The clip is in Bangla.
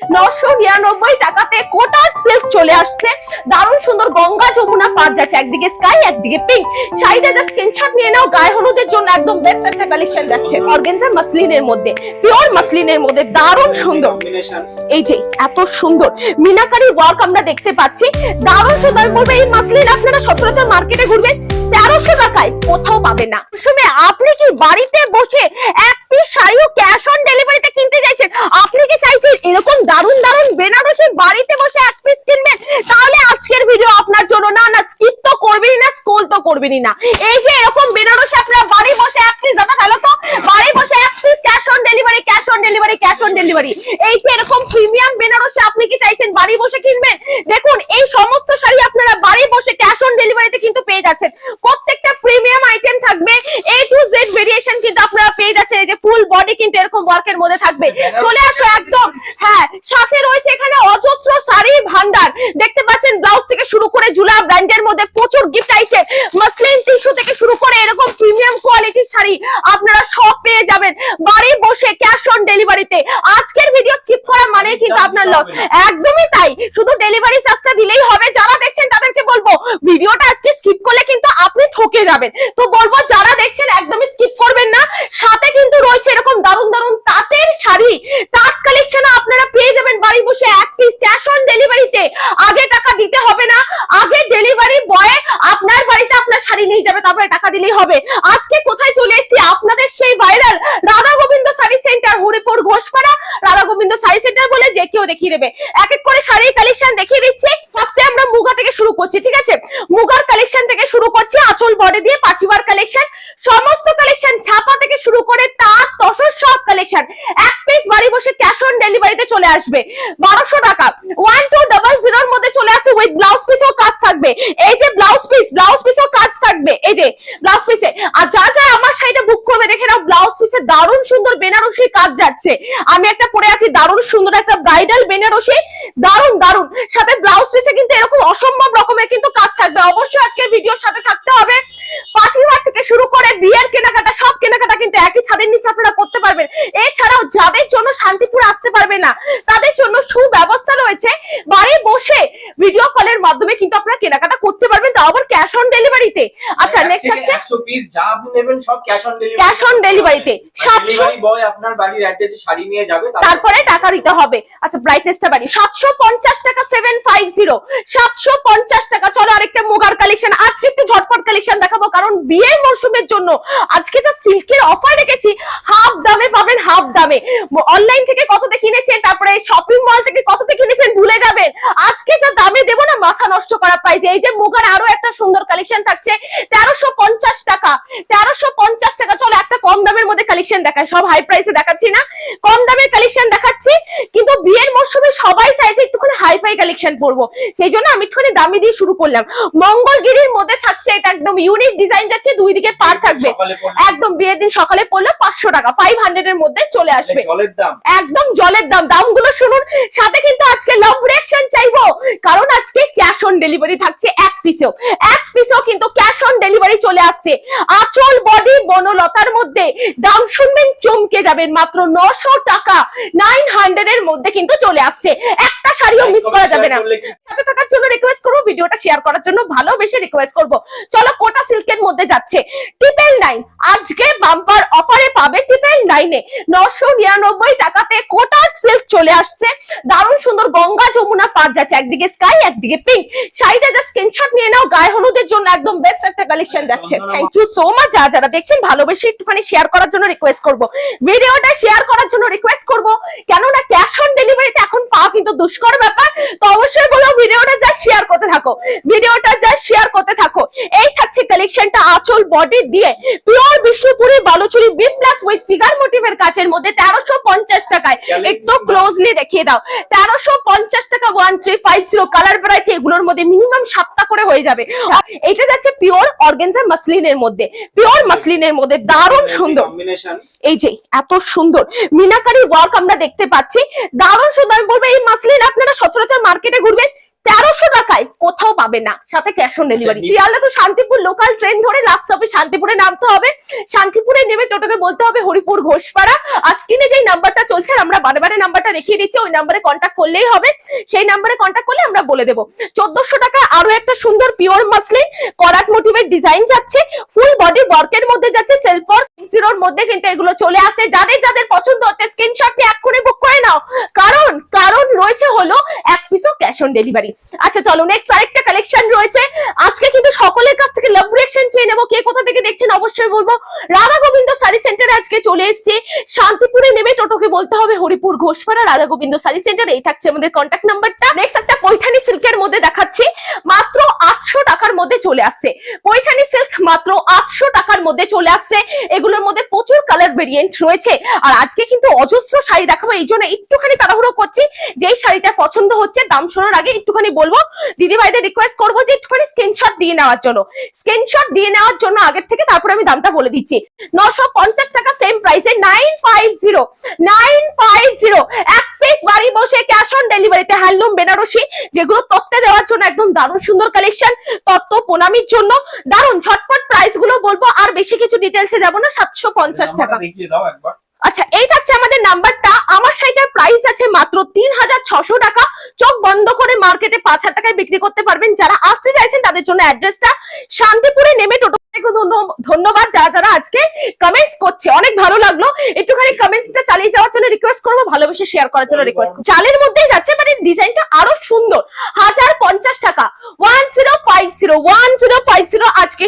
নশো নিরানব্বই টাকাতে সিল্ক চলে আসছে। দারুণ সুন্দর গঙ্গা যমুনা যাচ্ছে, একদিকে স্কাই একদিকে পিঙ্ক শাড়িটা যা স্ক্রিনশট নিয়ে নাও, গায়ে হলুদের জন্য একদম বেস্ট একটা কালেকশন যাচ্ছে মাসলিনের মধ্যে পিওর মাসলিনের মধ্যে, দারুণ সুন্দর। এই যে, এত সুন্দর। মিনাকারি ওয়ার্ক আমরা দেখতে পাচ্ছি। দারুণ সুন্দর বলব এই মাসলিন আপনারা সচরাচর মার্কেটে ঘুরবেন, তেরোশো টাকায় কোথাও পাবে না। আপনি কি বাড়িতে বসে এক পিস শাড়িও ক্যাশ অন ডেলিভারিতে কিনতে চাইছেন আপনি কি চাইছেন এরকম দারুণ দারুণ বেনারসি বাড়িতে বসে এক পিস কিনবেন তাহলে আজকের ভিডিও আপনার জন্য না না স্কিপ তো করবেনই না স্কুল তো করবেনই না। এই যে এরকম বেনারসি আপনারা বাড়ি বসে পিস দাদা ভালো তো বাড়ি বসে piece cash on delivery cash on delivery cash on delivery এই যে এরকম প্রিমিয়াম বেনারসি আপনি কি চাইছেন বাড়ি বসে কিনবেন? দেখুন এই সমস্ত শাড়ি আপনারা বাড়ি বসে ক্যাশ অন ডেলিভারিতে কিন্তু পেয়ে যাচ্ছেন। প্রত্যেকটা প্রিমিয়াম আইটেম থাকবে। এ টু জেড ভেরিয়েশন কিন্তু আপনারা পেয়ে যাচ্ছেন। এই যে ফুল বডি কিন্তু এরকম ওয়ার্কের মধ্যে থাকবে। চলে আসো একদম। হ্যাঁ সাথে রয়েছে এখানে অজস্র শাড়ি ভান্ডার। দেখতে পাচ্ছেন ব্লাউজ থেকে শুরু করে ঝুলা ব্র্যান্ডের মধ্যে প্রচুর গিফট আইটেম মাসলিন টিস্যু থেকে শুরু করে এরকম প্রিমিয়াম কোয়ালিটির শাড়ি আপনারা সব পেয়ে যাবেন বাড়ি বসে ক্যাশ অন ডেলিভারিতে আজকের ভিডিও মানে কিন্তু আপনার লস একদমই তাই। শুধু ডেলিভারি চার্জটা দিলেই হবে। যারা দেখছেন তাদেরকে বলব ভিডিওটা আজকে স্কিপ করলে কিন্তু আপনি ঠকে যাবেন। তো বলব যারা দেখছেন একদমই স্কিপ করবেন না। সাথে কিন্তু রয়েছে এরকম দারুণ দারুণ তাঁতের শাড়ি তাঁত কালেকশন আপনারা পেয়ে যাবেন বাড়ি বসে এক পিস ক্যাশ অন ডেলিভারিতে আগে টাকা দিতে হবে না আগে ডেলিভারি বয় আপনার বাড়িতে আপনার শাড়ি নিয়ে যাবে তারপরে টাকা দিলেই হবে আজকে কোথায় চলে এসেছি আপনাদের সেই viral Radha Gobinda sari centre Haripur Ghoshpara Radha Gobinda sari centre বলে যে কেউ দেখিয়ে দেবে। এক এক করে শাড়ির কালেকশন দেখিয়ে দিচ্ছি। ফার্স্টে আমরা মুগা থেকে শুরু করছি, ঠিক আছে? মুগার কালেকশন থেকে শুরু করছি, আঁচল বডি দিয়ে পাঁচিবার কালেকশন সমস্ত কালেকশন ছাপা থেকে শুরু করে তাঁত, তসর সব কালেকশন এক পিস বাড়ি বসে ক্যাশ অন ডেলিভারিতে চলে আসবে। বারোশো টাকা। ওয়ান টু ডাবল জিরোর মধ্যে চলে আসে উইথ ব্লাউজ পিসও কাজ থাকবে। এই যে ব্লাউজ পিস ব্লাউজ পিসও কাজ থাকবে। এই যে ব্লাউজ পিসে আর যা যা আমার শাড়িটা বুক করবে, দেখে নাও ব্লাউজ পিসে দারুণ কাজ যাচ্ছে। আমি একটা পরে আছি দারুণ সুন্দর একটা ব্রাইডাল বেনারসি দারুণ দারুণ সাথে ব্লাউজ পিসে কিন্তু এরকম অসম্ভব রকমের কিন্তু কাজ থাকবে অবশ্যই আজকের ভিডিওর সাথে থাকতে হবে পাটিওয়ার থেকে শুরু করে বিয়ের কেনাকাটা সব কেনাকাটা কিন্তু একই ছাদের নিচে আপনারা করতে পারবেন এছাড়াও যাদের জন্য পারবে না। তাদের জন্য সুব্যবস্থা রয়েছে। বাড়ি বসে ভিডিও কলের মাধ্যমে কিন্তু আপনারা কেনাকাটা করতে পারবেন তাও আবার ক্যাশ অন ডেলিভারিতে আচ্ছা নেক্সট হচ্ছে 100 পিস যা আপনি নেবেন সব cash on delivery cash on ডেলিভারিতে সাতশো ডেলিভারি বয় আপনার বাড়ির অ্যাড্রেসে শাড়ি নিয়ে যাবে তারপরে টাকা দিতে হবে। আচ্ছা ব্রাইটনেসটা বাড়ি। সাতশো পঞ্চাশ টাকা সেভেন ফাইভ জিরো সাতশো পঞ্চাশ টাকা। চলো আরেকটা মুগার কালেকশন আজকে একটু ঝটপট কালেকশন দেখাবো কারণ বিয়ের মরশুমের জন্য আজকে যা সিল্কের অফার রেখেছি। হাফ দামে পাবেন হাফ দামে। অনলাইন থেকে কততে কিনেছেন তারপরে শপিং মল থেকে কততে কিনেছেন ভুলে যাবেন। আজকে যা দামে দেবো না মাথা নষ্ট করা প্রাইসে এই যে মুগার আরও একটা সুন্দর কালেকশন থাকছে তেরোশো পঞ্চাশ টাকা। তেরোশো পঞ্চাশ টাকা। চলো একটা কম দামের মধ্যে কালেকশন দেখায় সব হাই প্রাইসে দেখাচ্ছি না। কম দামের কালেকশন দেখাচ্ছি কিন্তু বিয়ের মরশুমে সবাই চাইছে একটুখানি হাই ফাই কালেকশন পরবো। সেই জন্য আমি একটুখানি দামি দিয়ে শুরু করলাম। মঙ্গলগিরির মধ্যে থাকছে এটা একদম ইউনিক ডিজাইন যাচ্ছে দুই দিকে পার থাকবে। একদম বিয়ের দিন সকালে পড়লে পাঁচশো টাকা। ফাইভ হান্ড্রেড এর মধ্যে চলে আসবে। একদম জলের দাম দামগুলো শুনুন। সাথে কিন্তু আজকে লাভ রিয়াকশন চাইব। কারণ আজকে ক্যাশ অন ডেলিভারি থাকছে এক পিসেও এক পিসেও কিন্তু ক্যাশ অন ডেলিভারি চলে আসছে। আচল বডি বনলতার মধ্যে। দাম শুনবেন চমকে যাবেন মাত্র নশো টাকা। নাইন হান্ড্রেড এর মধ্যে কিন্তু চলে আসছে। একটা শাড়িও মিস করা যাবে না। সাথে থাকার জন্য রিকোয়েস্ট করব ভিডিওটা শেয়ার করার জন্য ভালোবেসে রিকোয়েস্ট করব। চলো কোটা সিল্কের মধ্যে যাচ্ছে। টিপেল নাইন আজকে বাম্পার অফারে পাবে ট্রিপল নাইনে নশো নিরানব্বই টাকাতে কোটার সিল্ক চলে আসছে। দারুণ সুন্দর গঙ্গা যমুনা পার যাচ্ছে একদিকে স্কাই একদিকে পিঙ্ক শাড়িটা যা স্ক্রিনশট নিয়ে নাও গায়ে হলুদের জন্য একদম বেস্ট একটা কালেকশন যাচ্ছে। থ্যাংক ইউ সো মাচ যারা যারা দেখছেন ভালোবেসে একটুখানি শেয়ার করার জন্য রিকোয়েস্ট করব। ভিডিওটা শেয়ার করার জন্য রিকোয়েস্ট করব কেননা ক্যাশ অন ডেলিভারিতে এখন পাওয়া কিন্তু দুষ্কর ব্যাপার। তো অবশ্যই বলো ভিডিওটা যা শেয়ার করতে থাকো। ভিডিওটা যা শেয়ার করতে থাকো। এই থাকছে কালেকশনটা আঁচল বডি দিয়ে pure Bishnupuri Baluchari B plus with figure মোটিভের কাছের মধ্যে তেরোশো পঞ্চাশ টাকায়। একটু ক্লোজলি দেখিয়ে দাও। তেরোশো পঞ্চাশ টাকা one three five zero colour variety এগুলোর মধ্যে মিনিমাম সাতটা করে হয়ে যাবে। এটা যাচ্ছে পিওর অর্গেনজা মাসলিনের মধ্যে। পিওর মাসলিনের মধ্যে দারুণ সুন্দর। কম্বিনেশন এই যে এত সুন্দর। মিনাকারি ওয়ার্ক আমরা দেখতে পাচ্ছি। দারুণ সুন্দর। আমি বলব এই মাসলিন আপনারা সচরাচর মার্কেটে ঘুরবেন। তেরোশো পাবেন পাবে না। সাথে ক্যাশ অন ডেলিভারি শিয়ালদা তো শান্তিপুর লোকাল ট্রেন ধরে লাস্ট স্টপে শান্তিপুরে নামতে হবে। শান্তিপুরে নেমে টোটোকে বলতে হবে হরিপুর ঘোষপাড়া। আর স্ক্রিনে যেই নাম্বারটা চলছে আমরা বারে বারে নাম্বারটা দেখিয়ে দিচ্ছি ওই নাম্বারে কন্ট্যাক্ট করলেই হবে। সেই নাম্বারে কন্ট্যাক্ট করলে আমরা বলে দেবো। চোদ্দশো টাকা আরও একটা সুন্দর পিওর মাসলিন করাট মোটিভের ডিজাইন যাচ্ছে। ফুল বডি বর্কের মধ্যে যাচ্ছে সেলফ জিরোর মধ্যে কিন্তু এগুলো চলে আসে। যাদের যাদের পছন্দ হচ্ছে স্ক্রিনশট দিয়ে এক্ষুনি বুক করে নাও। কারণ কারণ রয়েছে হলো এক পিসও ক্যাশ অন ডেলিভারি আচ্ছা চলো নেক্সট আরেকটা কালেকশন রয়েছে। আজকে কিন্তু সকলের কাছ থেকে লাভ রিয়াকশন চেয়ে নেব। কে কোথা থেকে দেখছেন অবশ্যই বলব। রাধা গোবিন্দ শাড়ি সেন্টারে আজকে চলে এসেছি। শান্তিপুরে নেমে টোটোকে বলতে হবে হরিপুর ঘোষপাড়া রাধা গোবিন্দ শাড়ি সেন্টার এই থাকছে আমাদের কন্ট্যাক্ট নাম্বারটা নেক্সট একটা পৈঠানি সিল্কের মধ্যে দেখাচ্ছি। মাত্র আটশো টাকার মধ্যে চলে আসছে। পৈঠানি সিল্ক মাত্র আটশো টাকার মধ্যে চলে আসছে। এগুলোর মধ্যে প্রচুর কালার ভেরিয়েন্ট রয়েছে। আর আজকে কিন্তু অজস্র শাড়ি দেখাবো। এই জন্য একটুখানি তাড়াহুড়ো করছি। যেই শাড়িটা পছন্দ হচ্ছে দাম শোনার আগে একটুখানি বলব। দিদি ভাইদের রিকোয়েস্ট করব যে একটুখানি স্ক্রিনশট দিয়ে নেওয়ার জন্য। স্ক্রিনশট দিয়ে নেওয়ার জন্য আগের থেকে তারপরে আমি দামটা বলে দিচ্ছি। নশো পঞ্চাশ টাকা সেম প্রাইসে nine five zero nine five zero এক পিস বাড়ি বসে ক্যাশ অন ডেলিভারিতে হ্যান্ডলুম বেনারসি যেগুলো তত্ত্বে দেওয়ার জন্য একদম দারুণ সুন্দর কালেকশন তত্ত্ব প্রণামীর জন্য। দারুণ ঝটপট প্রাইসগুলো বলব আর বেশি কিছু ডিটেলসে যাব না সাতশো পঞ্চাশ টাকা। আচ্ছা এই থাকছে আমাদের শাড়িটার প্রাইস আছে মাত্র তিন হাজার ছশো টাকা। চোখ বন্ধ করে মার্কেটে পাঁচ হাজার টাকায় বিক্রি করতে পারবেন। যারা আসতে চাইছেন, তাদের জন্য অ্যাড্রেসটা শান্তিপুরে নেমে টোটো ধন্যবাদ। যারা যারা আজকে কমেন্টস করছে, অনেক ভালো লাগল। একটুখানি কমেন্টসটা চালিয়ে যাওয়ার জন্য রিকোয়েস্ট করব, ভালোবেসে শেয়ার করার জন্য রিকোয়েস্ট চালের মধ্যেই যাচ্ছে মানে ডিজাইনটা আরও সুন্দর। হাজার পঞ্চাশ টাকা। One zero five zero one zero five zero আজকে